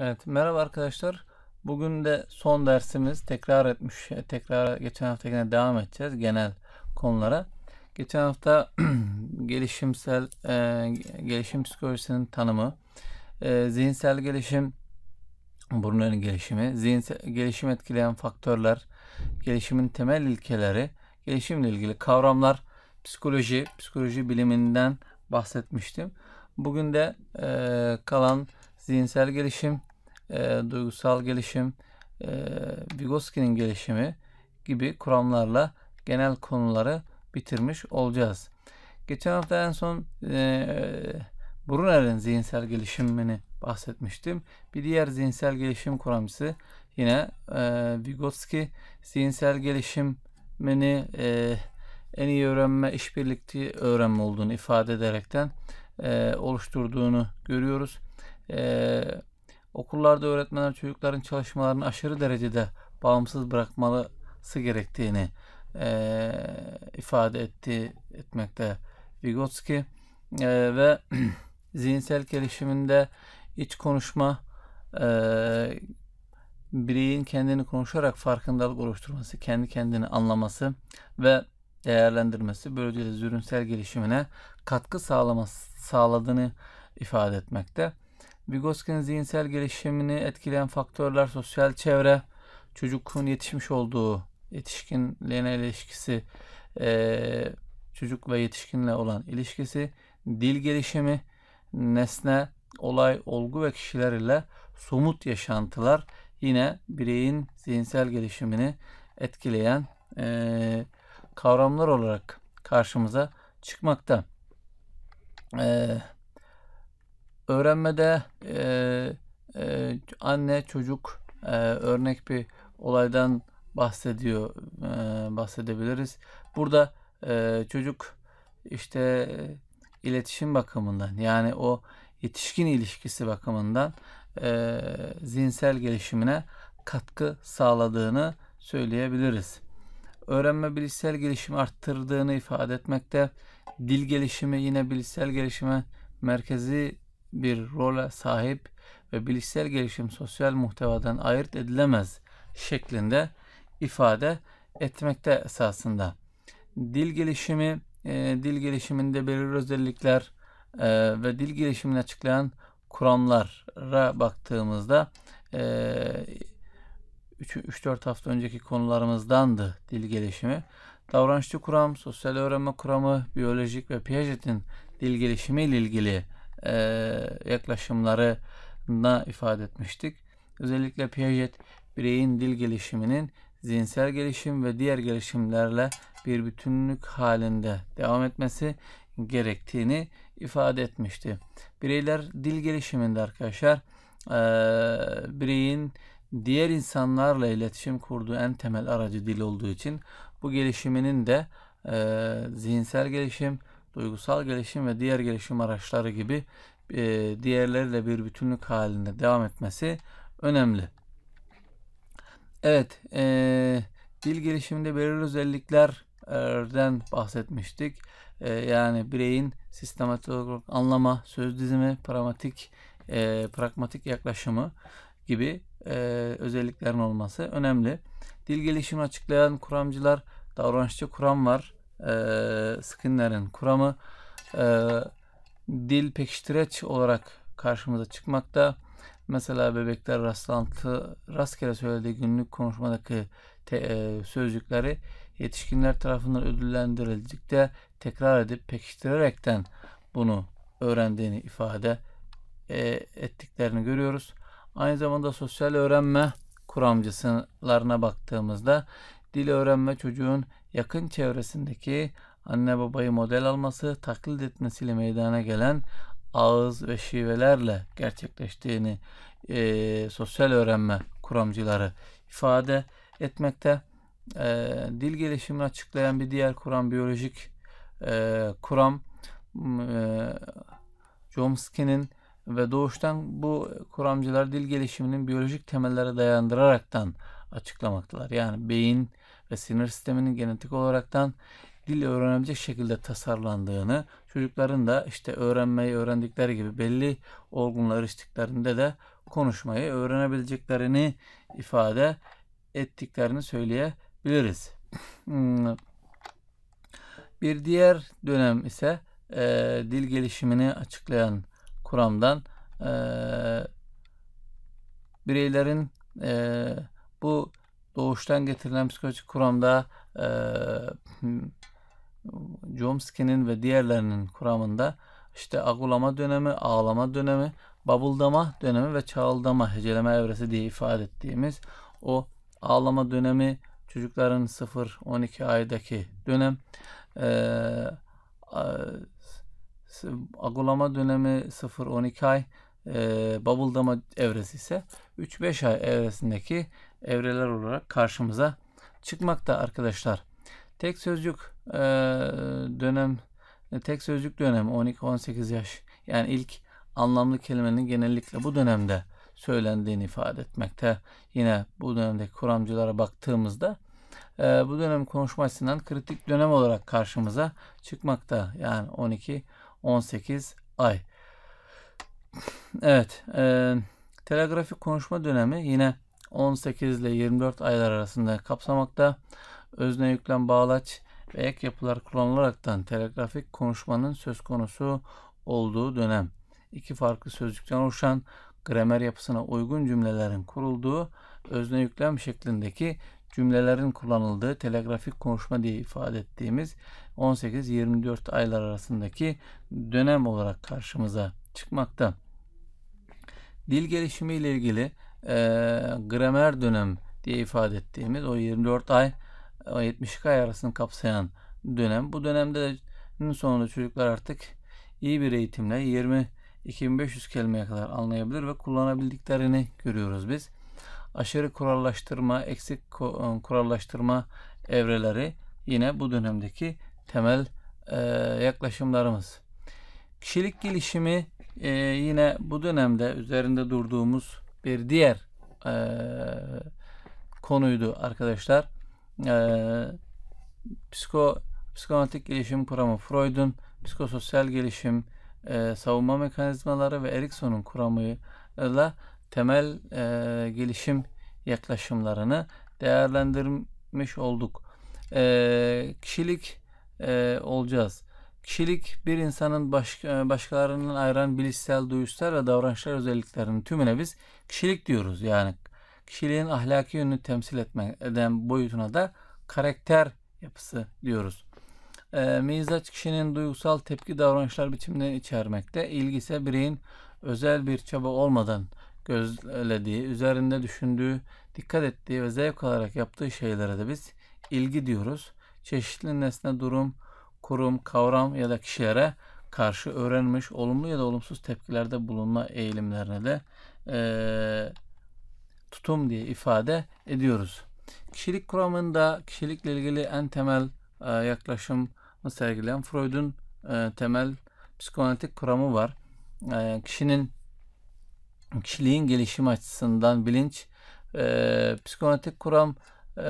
Evet, merhaba arkadaşlar. Bugün de son dersimiz tekrar etmiş, tekrar geçen hafta yine devam edeceğiz genel konulara. Geçen hafta gelişimsel e, gelişim psikolojisinin tanımı, e, zihinsel gelişim, burunların gelişimi, zihinsel gelişim etkileyen faktörler, gelişimin temel ilkeleri, gelişimle ilgili kavramlar, psikoloji, psikoloji biliminden bahsetmiştim. Bugün de e, kalan zihinsel gelişim, e, duygusal gelişim, e, Vygotsky'nin gelişimi gibi kuramlarla genel konuları bitirmiş olacağız. Geçen hafta en son e, Brunner'in zihinsel gelişimini bahsetmiştim. Bir diğer zihinsel gelişim kuramcısı yine e, Vygotsky zihinsel gelişimini e, en iyi öğrenme, işbirlikçi öğrenme olduğunu ifade ederekten e, oluşturduğunu görüyoruz. E, okullarda öğretmenler çocukların çalışmalarını aşırı derecede bağımsız bırakmalısı gerektiğini e, ifade etti etmekte Vygotsky e, ve zihinsel gelişiminde iç konuşma e, bireyin kendini konuşarak farkındalık oluşturması, kendi kendini anlaması ve değerlendirmesi böylece zürünsel gelişimine katkı sağlaması, sağladığını ifade etmekte. Vygotsky'nin zihinsel gelişimini etkileyen faktörler sosyal çevre, çocukun yetişmiş olduğu yetişkinliğine ilişkisi, e, çocuk ve yetişkinle olan ilişkisi, dil gelişimi, nesne, olay, olgu ve kişiler ile somut yaşantılar yine bireyin zihinsel gelişimini etkileyen e, kavramlar olarak karşımıza çıkmakta. Ee, öğrenmede e, e, anne çocuk e, örnek bir olaydan bahsediyor e, bahsedebiliriz. Burada e, çocuk işte iletişim bakımından yani o yetişkin ilişkisi bakımından e, zihinsel gelişimine katkı sağladığını söyleyebiliriz öğrenme bilişsel gelişimi arttırdığını ifade etmekte. Dil gelişimi yine bilişsel gelişime merkezi bir role sahip ve bilişsel gelişim sosyal muhtevadan ayırt edilemez şeklinde ifade etmekte esasında. Dil gelişimi, e, dil gelişiminde belirli özellikler e, ve dil gelişimini açıklayan kuramlara baktığımızda e, 3-4 hafta önceki konularımızdandı dil gelişimi. Davranışçı kuram, sosyal öğrenme kuramı, biyolojik ve Piaget'in dil gelişimi ile ilgili e, yaklaşımlarına ifade etmiştik. Özellikle Piaget bireyin dil gelişiminin zihinsel gelişim ve diğer gelişimlerle bir bütünlük halinde devam etmesi gerektiğini ifade etmişti. Bireyler dil gelişiminde arkadaşlar e, bireyin diğer insanlarla iletişim kurduğu en temel aracı dil olduğu için bu gelişiminin de e, zihinsel gelişim, duygusal gelişim ve diğer gelişim araçları gibi e, diğerleriyle bir bütünlük halinde devam etmesi önemli. Evet, e, dil gelişiminde belirli özelliklerden bahsetmiştik. E, yani bireyin sistematik olarak anlama, söz dizimi, pragmatik, e, pragmatik yaklaşımı gibi e, özelliklerin olması önemli. Dil gelişimi açıklayan kuramcılar davranışçı kuram var. E, Skinner'in kuramı e, dil pekiştireç olarak karşımıza çıkmakta. Mesela bebekler rastlantı rastgele söylediği günlük konuşmadaki te, e, sözcükleri yetişkinler tarafından ödüllendirildikte tekrar edip pekiştirerekten bunu öğrendiğini ifade e, ettiklerini görüyoruz. Aynı zamanda sosyal öğrenme kuramcılarına baktığımızda dil öğrenme çocuğun yakın çevresindeki anne babayı model alması, taklit etmesiyle meydana gelen ağız ve şivelerle gerçekleştiğini e, sosyal öğrenme kuramcıları ifade etmekte. E, dil gelişimini açıklayan bir diğer kuram biyolojik e, kuram e, Chomsky'nin ve doğuştan bu kuramcılar dil gelişiminin biyolojik temellere dayandıraraktan açıklamaktalar. Yani beyin ve sinir sisteminin genetik olaraktan dil öğrenebilecek şekilde tasarlandığını, çocukların da işte öğrenmeyi öğrendikleri gibi belli olgunluğa eriştiklerinde de konuşmayı öğrenebileceklerini ifade ettiklerini söyleyebiliriz. Hmm. Bir diğer dönem ise e, dil gelişimini açıklayan kuramdan e, bireylerin e, bu doğuştan getirilen psikolojik kuramda e, ve diğerlerinin kuramında işte agulama dönemi, ağlama dönemi, babuldama dönemi ve çağıldama heceleme evresi diye ifade ettiğimiz o ağlama dönemi çocukların 0-12 aydaki dönem e, agulama dönemi 0-12 ay e, babuldama evresi ise 3-5 ay evresindeki evreler olarak karşımıza çıkmakta arkadaşlar. Tek sözcük e, dönem tek sözcük dönemi 12-18 yaş yani ilk anlamlı kelimenin genellikle bu dönemde söylendiğini ifade etmekte. Yine bu dönemdeki kuramcılara baktığımızda e, bu dönem konuşma açısından kritik dönem olarak karşımıza çıkmakta. Yani 12-18 ay. Evet. E, telegrafik konuşma dönemi yine 18 ile 24 aylar arasında kapsamakta. Özne yüklem bağlaç ve ek yapılar kullanılaraktan telegrafik konuşmanın söz konusu olduğu dönem. İki farklı sözcükten oluşan gramer yapısına uygun cümlelerin kurulduğu özne yüklem şeklindeki cümlelerin kullanıldığı telegrafik konuşma diye ifade ettiğimiz 18-24 aylar arasındaki dönem olarak karşımıza çıkmakta. Dil gelişimi ile ilgili e, gramer dönem diye ifade ettiğimiz o 24 ay o 72 ay arasını kapsayan dönem. Bu dönemde de sonunda çocuklar artık iyi bir eğitimle 20 2500 kelimeye kadar anlayabilir ve kullanabildiklerini görüyoruz biz. Aşırı kurallaştırma, eksik e, kurallaştırma evreleri yine bu dönemdeki temel e, yaklaşımlarımız. Kişilik gelişimi e, yine bu dönemde üzerinde durduğumuz bir diğer e, konuydu arkadaşlar. E, psiko psikoanalitik gelişim kuramı Freud'un psikososyal gelişim e, savunma mekanizmaları ve Erikson'un kuramıyla temel e, gelişim yaklaşımlarını değerlendirmiş olduk. E, kişilik e, olacağız. Kişilik bir insanın baş, e, başkalarından ayıran bilişsel, duyuşsal ve davranışlar özelliklerinin tümüne biz kişilik diyoruz. Yani kişiliğin ahlaki yönünü temsil etme, eden boyutuna da karakter yapısı diyoruz. E, mizaç kişinin duygusal tepki davranışlar biçimlerini içermekte. İlgi ise bireyin özel bir çaba olmadan gözlediği, üzerinde düşündüğü, dikkat ettiği ve zevk alarak yaptığı şeylere de biz ilgi diyoruz. Çeşitli nesne, durum, kurum, kavram ya da kişilere karşı öğrenmiş olumlu ya da olumsuz tepkilerde bulunma eğilimlerine de e, tutum diye ifade ediyoruz. Kişilik kuramında kişilikle ilgili en temel e, yaklaşım sergileyen Freud'un e, temel psikoanalitik kuramı var. E, kişinin kişiliğin gelişimi açısından bilinç e, psikoanalitik kuram e,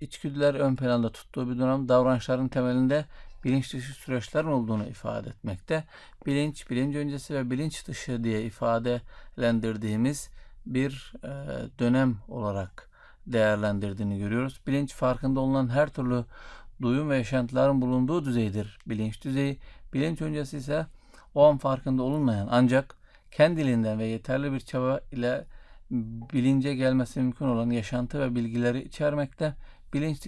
içgüdüler ön planda tuttuğu bir dönem davranışların temelinde bilinç dışı süreçlerin olduğunu ifade etmekte. Bilinç, bilinç öncesi ve bilinç dışı diye ifadelendirdiğimiz bir e, dönem olarak değerlendirdiğini görüyoruz. Bilinç farkında olunan her türlü duyum ve yaşantıların bulunduğu düzeydir bilinç düzeyi. Bilinç öncesi ise o an farkında olunmayan ancak kendiliğinden ve yeterli bir çaba ile bilince gelmesi mümkün olan yaşantı ve bilgileri içermekte. Bilinç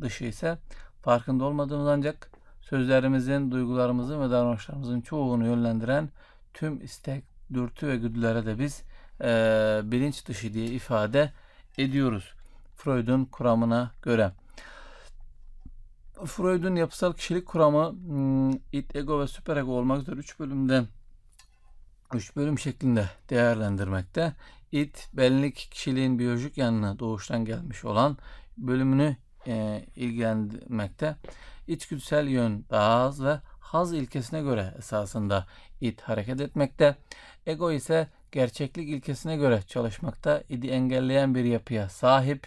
dışı, ise farkında olmadığımız ancak sözlerimizin, duygularımızın ve davranışlarımızın çoğunu yönlendiren tüm istek, dürtü ve güdülere de biz e, bilinç dışı diye ifade ediyoruz. Freud'un kuramına göre. Freud'un yapısal kişilik kuramı hmm, id, ego ve süperego olmak üzere 3 bölümden 3 bölüm şeklinde değerlendirmekte. İd, benlik kişiliğin biyolojik yanına doğuştan gelmiş olan bölümünü e, ilgilendirmekte. İçgüdüsel yön daha az ve haz ilkesine göre esasında id hareket etmekte. Ego ise gerçeklik ilkesine göre çalışmakta. İdi engelleyen bir yapıya sahip.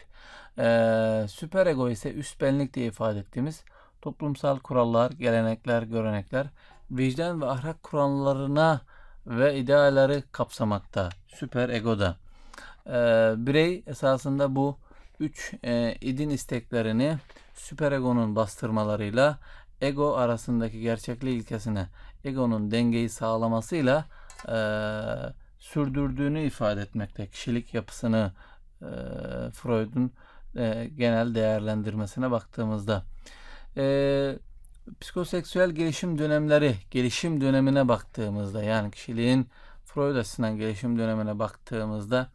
Ee, süper ego ise üst benlik diye ifade ettiğimiz toplumsal kurallar, gelenekler, görenekler, vicdan ve ahlak kurallarına ve idealleri kapsamakta. Süper egoda. E, birey esasında bu üç e, idin isteklerini süperegonun bastırmalarıyla ego arasındaki gerçekliği ilkesine egonun dengeyi sağlamasıyla e, sürdürdüğünü ifade etmekte. Kişilik yapısını e, Freud'un e, genel değerlendirmesine baktığımızda. E, psikoseksüel gelişim dönemleri, gelişim dönemine baktığımızda yani kişiliğin Freud açısından gelişim dönemine baktığımızda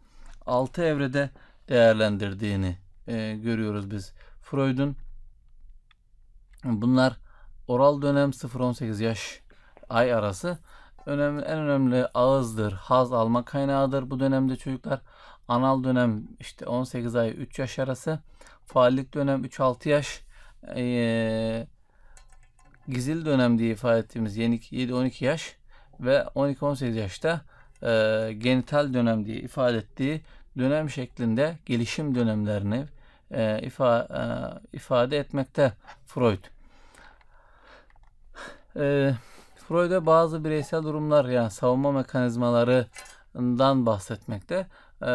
6 evrede değerlendirdiğini e, görüyoruz biz. Freud'un bunlar oral dönem 0-18 yaş ay arası önemli, en önemli ağızdır, haz alma kaynağıdır bu dönemde çocuklar. Anal dönem işte 18 ay 3 yaş arası. Faallik dönem 3-6 yaş. E, gizil dönem diye ifade ettiğimiz 7-12 yaş ve 12-18 yaşta e, genital dönem diye ifade ettiği dönem şeklinde gelişim dönemlerini e, ifa, e, ifade etmekte Freud. E, Freud'a bazı bireysel durumlar yani savunma mekanizmalarından bahsetmekte. E,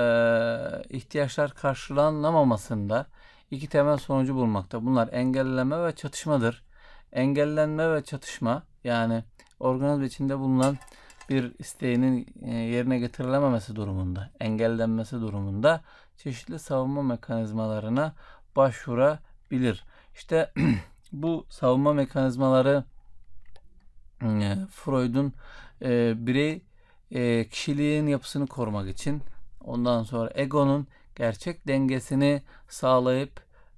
ihtiyaçlar karşılanamamasında iki temel sonucu bulmakta. Bunlar engelleme ve çatışmadır. Engellenme ve çatışma yani organizm içinde bulunan bir isteğinin e, yerine getirilememesi durumunda, engellenmesi durumunda çeşitli savunma mekanizmalarına başvurabilir. İşte bu savunma mekanizmaları e, Freud'un e, birey e, kişiliğin yapısını korumak için ondan sonra egonun gerçek dengesini sağlayıp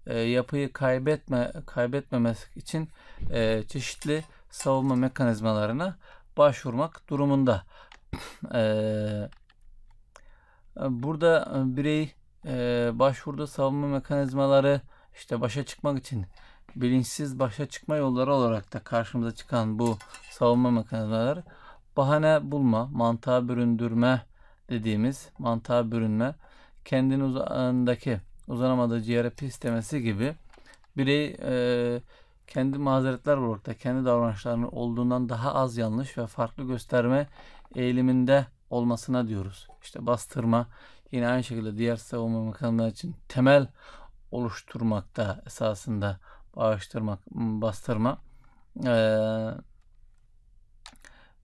e, yapıyı kaybetme kaybetmemesi için e, çeşitli savunma mekanizmalarına başvurmak durumunda. E, burada birey e, başvurduğu savunma mekanizmaları işte başa çıkmak için bilinçsiz başa çıkma yolları olarak da karşımıza çıkan bu savunma mekanizmaları bahane bulma, mantığa büründürme dediğimiz mantığa bürünme, kendini uzağındaki uzanamadığı ciğere pis demesi gibi birey e, kendi mazeretler olarak da kendi davranışlarının olduğundan daha az yanlış ve farklı gösterme eğiliminde olmasına diyoruz. İşte bastırma yine aynı şekilde diğer savunma mekanizmaları için temel oluşturmakta esasında bağıştırmak, bastırma. Ee,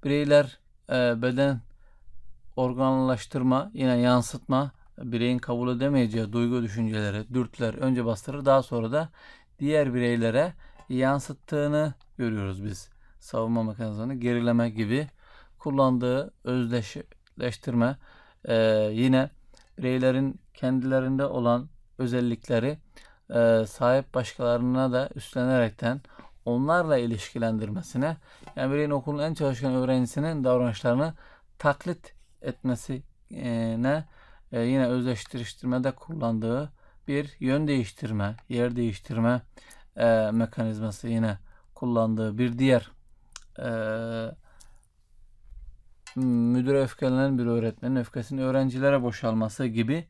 bireyler e, beden organlaştırma, yine yansıtma, bireyin kabul edemeyeceği duygu düşünceleri, dürtüler önce bastırır daha sonra da diğer bireylere yansıttığını görüyoruz biz. Savunma mekanizmalarını gerileme gibi kullandığı özdeşleştirme e, yine bireylerin kendilerinde olan özellikleri e, sahip başkalarına da üstlenerekten onlarla ilişkilendirmesine yani bireyin okulun en çalışkan öğrencisinin davranışlarını taklit etmesine e, yine özdeştiriştirmede kullandığı bir yön değiştirme, yer değiştirme e, mekanizması yine kullandığı bir diğer e, müdüre öfkelenen bir öğretmenin öfkesini öğrencilere boşalması gibi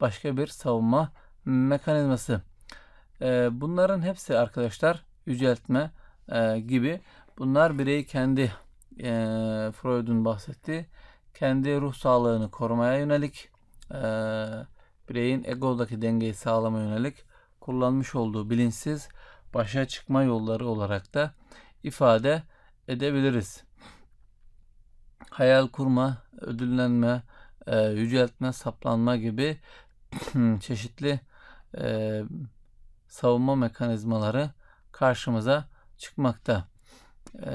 başka bir savunma mekanizması. E, bunların hepsi arkadaşlar yüceltme e, gibi bunlar bireyi kendi e, Freud'un bahsettiği kendi ruh sağlığını korumaya yönelik e, bireyin egodaki dengeyi sağlamaya yönelik kullanmış olduğu bilinçsiz başa çıkma yolları olarak da ifade edebiliriz. Hayal kurma, ödüllenme, e, yüceltme, saplanma gibi çeşitli e, savunma mekanizmaları karşımıza çıkmakta. E,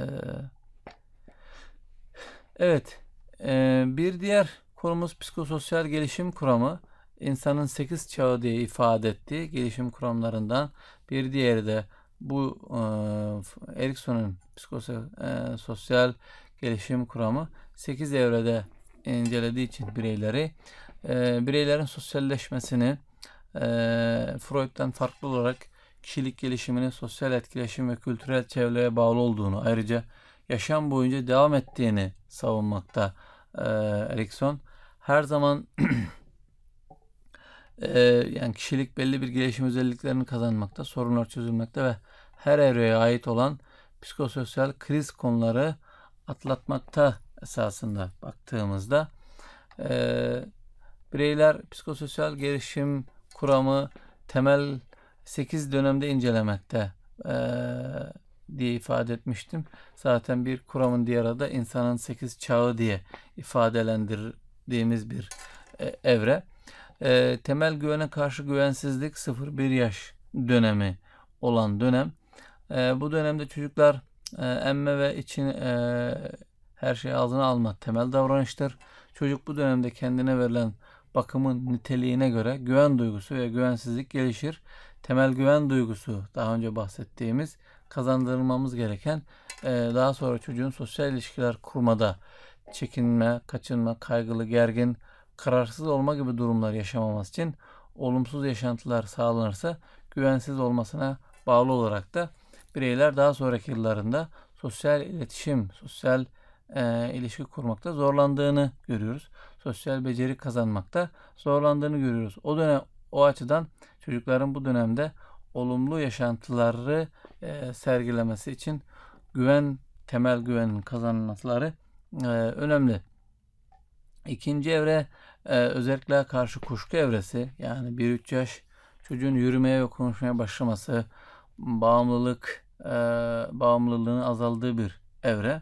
evet, e, bir diğer konumuz psikososyal gelişim kuramı. İnsanın 8 çağı diye ifade ettiği gelişim kuramlarından bir diğeri de bu e, Erikson'un psikososyal e, gelişim kuramı 8 evrede incelediği için bireyleri e, bireylerin sosyalleşmesini e, Freud'dan farklı olarak kişilik gelişiminin sosyal etkileşim ve kültürel çevreye bağlı olduğunu ayrıca yaşam boyunca devam ettiğini savunmakta e, Erikson. Her zaman e, yani kişilik belli bir gelişim özelliklerini kazanmakta, sorunlar çözülmekte ve her evreye ait olan psikososyal kriz konuları atlatmakta esasında baktığımızda e, bireyler psikososyal gelişim kuramı temel 8 dönemde incelemekte e, diye ifade etmiştim. Zaten bir kuramın diğer adı insanın 8 çağı diye ifadelendirdiğimiz bir e, evre. E, temel güvene karşı güvensizlik 0-1 yaş dönemi olan dönem. E, bu dönemde çocuklar e, emme ve için e, her şeyi ağzına alma temel davranıştır. Çocuk bu dönemde kendine verilen bakımın niteliğine göre güven duygusu ve güvensizlik gelişir. Temel güven duygusu daha önce bahsettiğimiz kazandırılmamız gereken e, daha sonra çocuğun sosyal ilişkiler kurmada çekinme, kaçınma, kaygılı, gergin, kararsız olma gibi durumlar yaşamaması için olumsuz yaşantılar sağlanırsa güvensiz olmasına bağlı olarak da bireyler daha sonraki yıllarında sosyal iletişim, sosyal e, ilişki kurmakta zorlandığını görüyoruz. Sosyal beceri kazanmakta zorlandığını görüyoruz. O dönem o açıdan çocukların bu dönemde olumlu yaşantıları e, sergilemesi için güven temel güvenin kazanılmaları e, önemli. İkinci evre e, özellikle karşı kuşku evresi yani 1-3 yaş çocuğun yürümeye ve konuşmaya başlaması bağımlılık e, bağımlılığının azaldığı bir evre.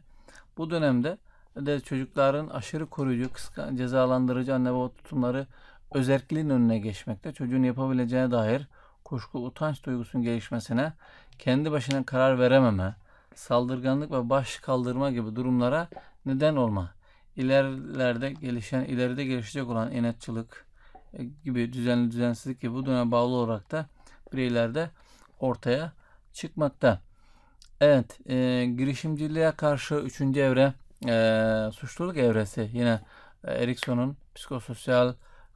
Bu dönemde de çocukların aşırı koruyucu, kıskan, cezalandırıcı anne baba tutumları özelliğin önüne geçmekte. Çocuğun yapabileceğine dair kuşku, utanç duygusunun gelişmesine, kendi başına karar verememe, saldırganlık ve baş kaldırma gibi durumlara neden olma. İlerilerde gelişen, ileride gelişecek olan inatçılık e, gibi düzenli düzensizlik gibi bu döneme bağlı olarak da bireylerde ortaya çıkmakta. Evet, e, girişimciliğe karşı üçüncü evre e, suçluluk evresi yine e, Erikson'un psikososyal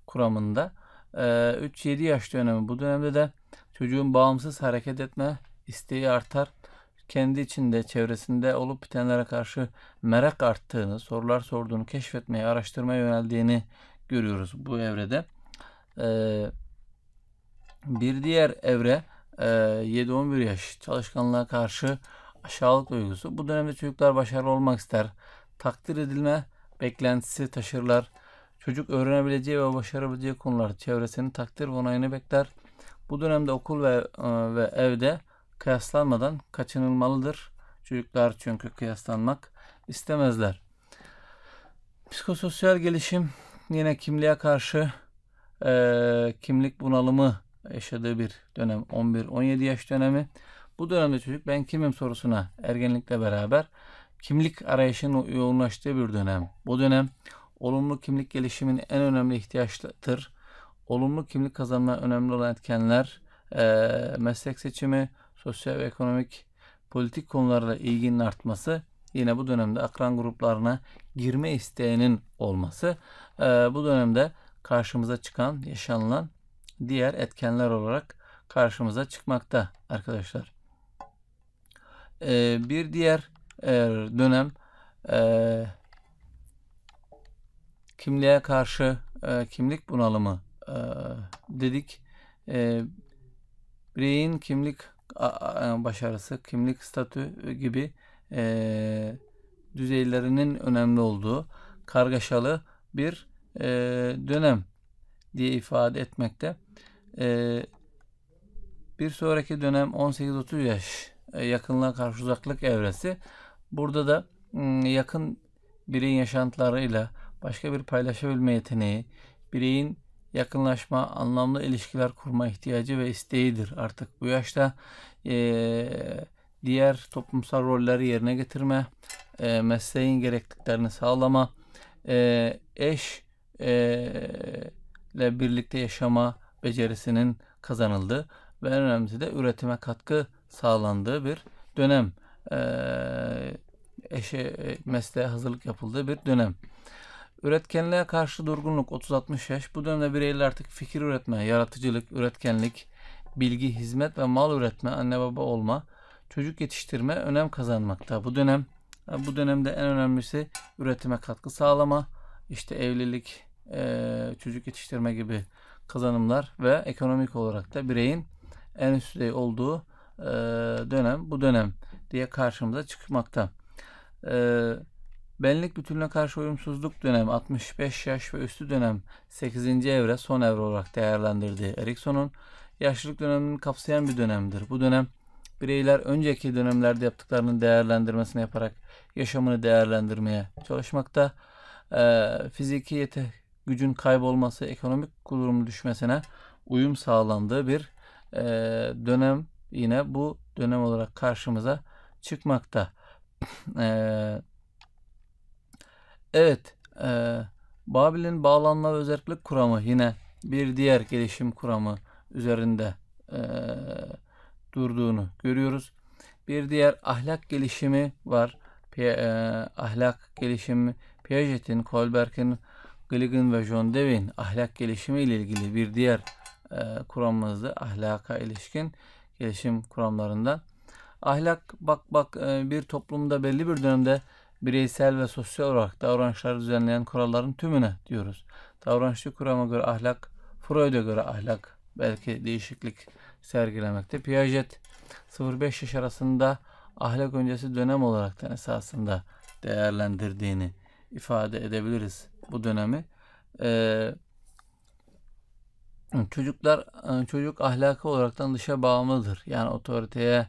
kuramında e, 3-7 yaş dönemi. Bu dönemde de çocuğun bağımsız hareket etme isteği artar. Kendi içinde, çevresinde olup bitenlere karşı merak arttığını, sorular sorduğunu, keşfetmeye, araştırmaya yöneldiğini görüyoruz bu evrede. E, bir diğer evre e, 7-11 yaş çalışkanlığa karşı aşağılık duygusu. Bu dönemde çocuklar başarılı olmak ister. Takdir edilme beklentisi taşırlar. Çocuk öğrenebileceği ve başarabileceği konular çevresinin takdir ve onayını bekler. Bu dönemde okul ve, e, ve evde kıyaslanmadan kaçınılmalıdır. Çocuklar çünkü kıyaslanmak istemezler. Psikososyal gelişim yine kimliğe karşı e, kimlik bunalımı yaşadığı bir dönem 11-17 yaş dönemi. Bu dönemde çocuk ben kimim sorusuna ergenlikle beraber kimlik arayışının yoğunlaştığı bir dönem. Bu dönem olumlu kimlik gelişiminin en önemli ihtiyaçtır. Olumlu kimlik kazanma önemli olan etkenler e, meslek seçimi, sosyal ve ekonomik politik konularla ilginin artması, yine bu dönemde akran gruplarına girme isteğinin olması, e, bu dönemde karşımıza çıkan, yaşanılan diğer etkenler olarak karşımıza çıkmakta arkadaşlar. E, bir diğer e, dönem e, kimliğe karşı e, kimlik bunalımı e, dedik. E, bireyin kimlik başarısı, kimlik statü gibi e, düzeylerinin önemli olduğu kargaşalı bir e, dönem diye ifade etmekte. E, bir sonraki dönem 18-30 yaş e, yakınlığa karşı uzaklık evresi. Burada da yakın bireyin yaşantılarıyla başka bir paylaşabilme yeteneği, bireyin yakınlaşma, anlamlı ilişkiler kurma ihtiyacı ve isteğidir. Artık bu yaşta e, diğer toplumsal rolleri yerine getirme, e, mesleğin gerekliliklerini sağlama, e, eş e, ile birlikte yaşama becerisinin kazanıldığı ve en önemlisi de üretime katkı sağlandığı bir dönem. E, eşe e, mesleğe hazırlık yapıldığı bir dönem. Üretkenliğe karşı durgunluk 30-60 yaş. Bu dönemde bireyler artık fikir üretme, yaratıcılık, üretkenlik, bilgi, hizmet ve mal üretme, anne baba olma, çocuk yetiştirme önem kazanmakta. Bu dönem bu dönemde en önemlisi üretime katkı sağlama, işte evlilik, e, çocuk yetiştirme gibi kazanımlar ve ekonomik olarak da bireyin en üst düzey olduğu e, dönem bu dönem diye karşımıza çıkmakta. E, Benlik bütününe karşı uyumsuzluk dönemi 65 yaş ve üstü dönem 8. evre son evre olarak değerlendirdiği Erikson'un yaşlılık dönemini kapsayan bir dönemdir. Bu dönem bireyler önceki dönemlerde yaptıklarının değerlendirmesini yaparak yaşamını değerlendirmeye çalışmakta. Ee, fiziki yete gücün kaybolması, ekonomik durumun düşmesine uyum sağlandığı bir e, dönem yine bu dönem olarak karşımıza çıkmakta. e, evet, e, Babil'in bağlanma ve özellik kuramı yine bir diğer gelişim kuramı üzerinde e, durduğunu görüyoruz. Bir diğer ahlak gelişimi var. P e, ahlak gelişimi Piaget'in, Kohlberg'in, Gligan ve John Dewey'in ahlak gelişimi ile ilgili bir diğer e, kuramımızdı. Ahlaka ilişkin gelişim kuramlarından. Ahlak bak bak e, bir toplumda belli bir dönemde bireysel ve sosyal olarak davranışları düzenleyen kuralların tümüne diyoruz. Davranışçı kurama göre ahlak, Freud'a göre ahlak belki değişiklik sergilemekte. Piaget 0-5 yaş arasında ahlak öncesi dönem olarak esasında değerlendirdiğini ifade edebiliriz bu dönemi. Ee, çocuklar çocuk ahlakı olaraktan dışa bağımlıdır. Yani otoriteye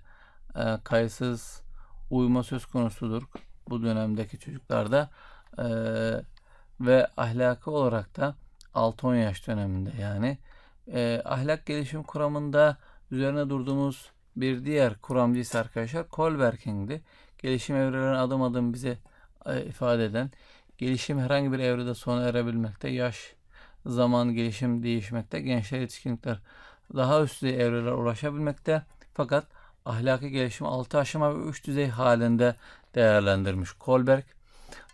e, kayıtsız uyma söz konusudur bu dönemdeki çocuklarda e, ve ahlakı olarak da 6-10 yaş döneminde yani e, ahlak gelişim kuramında üzerine durduğumuz bir diğer kuramcı ise arkadaşlar Kohlberg'indi. Gelişim evrelerini adım adım bize e, ifade eden gelişim herhangi bir evrede sona erebilmekte, yaş, zaman, gelişim değişmekte, gençler, yetişkinlikler daha üst düzey evreler ulaşabilmekte. Fakat ahlaki gelişim 6 aşama ve 3 düzey halinde değerlendirmiş Kohlberg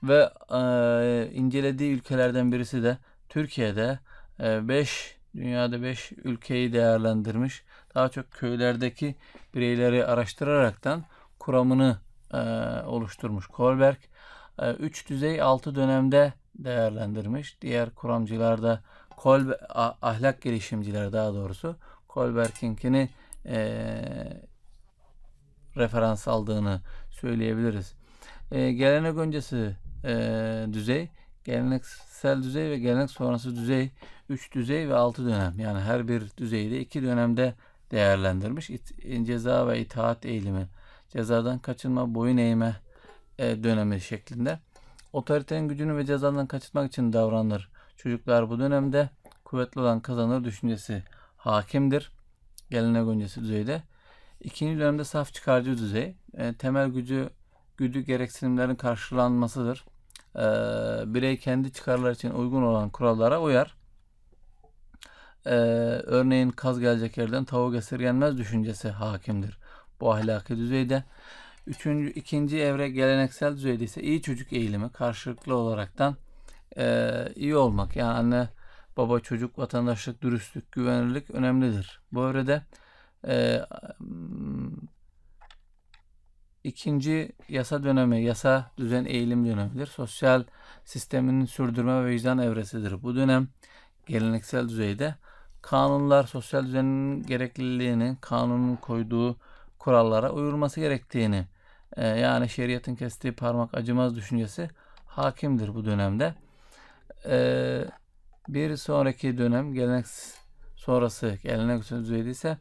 ve e, incelediği ülkelerden birisi de Türkiye'de 5 e, dünyada 5 ülkeyi değerlendirmiş. Daha çok köylerdeki bireyleri araştıraraktan kuramını e, oluşturmuş Kohlberg. 3 e, düzey 6 dönemde değerlendirmiş. Diğer kuramcılar da Kolbe, ahlak gelişimciler daha doğrusu Kohlberg'inkini e, referans aldığını söyleyebiliriz. E, gelenek öncesi e, düzey, geleneksel düzey ve gelenek sonrası düzey, 3 düzey ve 6 dönem. Yani her bir düzeyde 2 dönemde değerlendirmiş. İt, ceza ve itaat eğilimi, cezadan kaçınma, boyun eğme e, dönemi şeklinde. Otoritenin gücünü ve cezadan kaçınmak için davranır. Çocuklar bu dönemde kuvvetli olan kazanır düşüncesi hakimdir. Gelenek öncesi düzeyde. İkinci dönemde saf çıkarcı düzey. E, temel gücü güdü gereksinimlerin karşılanmasıdır. E, birey kendi çıkarları için uygun olan kurallara uyar. E, örneğin kaz gelecek yerden tavuk esirgenmez düşüncesi hakimdir. Bu ahlaki düzeyde. Üçüncü, ikinci evre geleneksel düzeyde ise iyi çocuk eğilimi karşılıklı olaraktan e, iyi olmak. Yani anne, baba, çocuk, vatandaşlık, dürüstlük, güvenilirlik önemlidir. Bu evrede e, ikinci yasa dönemi, yasa düzen eğilim dönemidir. Sosyal sisteminin sürdürme ve vicdan evresidir. Bu dönem geleneksel düzeyde kanunlar sosyal düzenin gerekliliğini, kanunun koyduğu kurallara uyulması gerektiğini, e, yani şeriatın kestiği parmak acımaz düşüncesi hakimdir bu dönemde. E, bir sonraki dönem gelenek sonrası gelenek düzeyde ise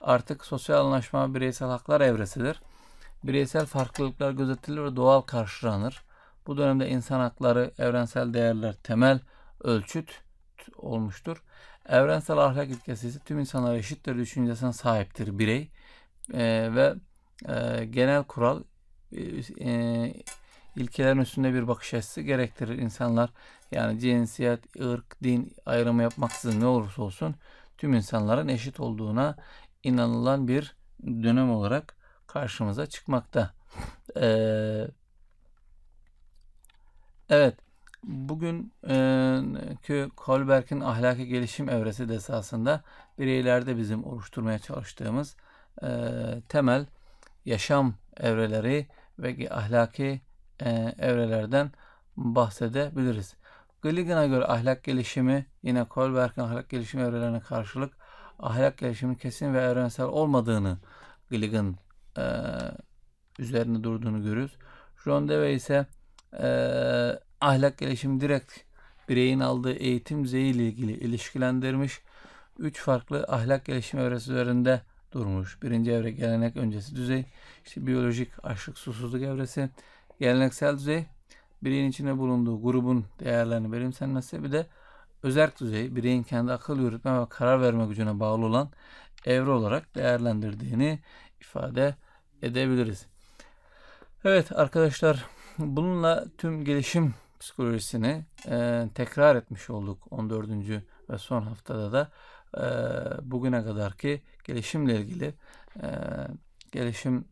artık sosyal anlaşma bireysel haklar evresidir. Bireysel farklılıklar gözetilir ve doğal karşılanır. Bu dönemde insan hakları, evrensel değerler temel ölçüt olmuştur. Evrensel ahlak ilkesi ise tüm insanlar eşittir düşüncesine sahiptir birey e, ve e, genel kural e, e, ilkelerin üstünde bir bakış açısı gerektirir. İnsanlar yani cinsiyet, ırk, din ayrımı yapmaksızın ne olursa olsun tüm insanların eşit olduğuna inanılan bir dönem olarak karşımıza çıkmakta. Ee, evet, bugünkü Kolberg'in ahlaki gelişim evresi de esasında bireylerde bizim oluşturmaya çalıştığımız e, temel yaşam evreleri ve ahlaki e, evrelerden bahsedebiliriz. Gligan'a göre ahlak gelişimi yine Kolberg'in ahlak gelişim evrelerine karşılık ahlak gelişimi kesin ve evrensel olmadığını Gligan e, üzerine durduğunu görüyoruz. John Dewey ise e, ahlak gelişimi direkt bireyin aldığı eğitim düzeyi ile ilgili ilişkilendirmiş. Üç farklı ahlak gelişimi evresi üzerinde durmuş. Birinci evre gelenek öncesi düzey, işte biyolojik açlık susuzluk evresi, geleneksel düzey, bireyin içinde bulunduğu grubun değerlerini benimsenmesi, bir de özerk düzey, bireyin kendi akıl yürütme ve karar verme gücüne bağlı olan evre olarak değerlendirdiğini ifade edebiliriz. Evet arkadaşlar bununla tüm gelişim psikolojisini e, tekrar etmiş olduk 14. ve son haftada da e, bugüne kadarki gelişimle ilgili e, gelişim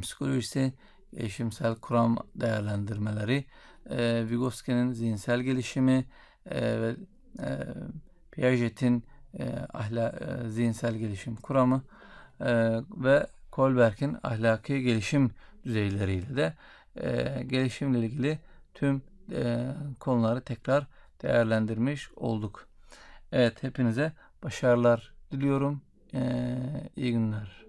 psikolojisi, gelişimsel kuram değerlendirmeleri, e, Vygotsky'nin zihinsel gelişimi ve e, Piaget'in e, ahla, e, zihinsel gelişim kuramı e, ve Kohlberg'in ahlaki gelişim düzeyleriyle de e, gelişimle ilgili tüm e, konuları tekrar değerlendirmiş olduk. Evet hepinize başarılar diliyorum. E, iyi günler.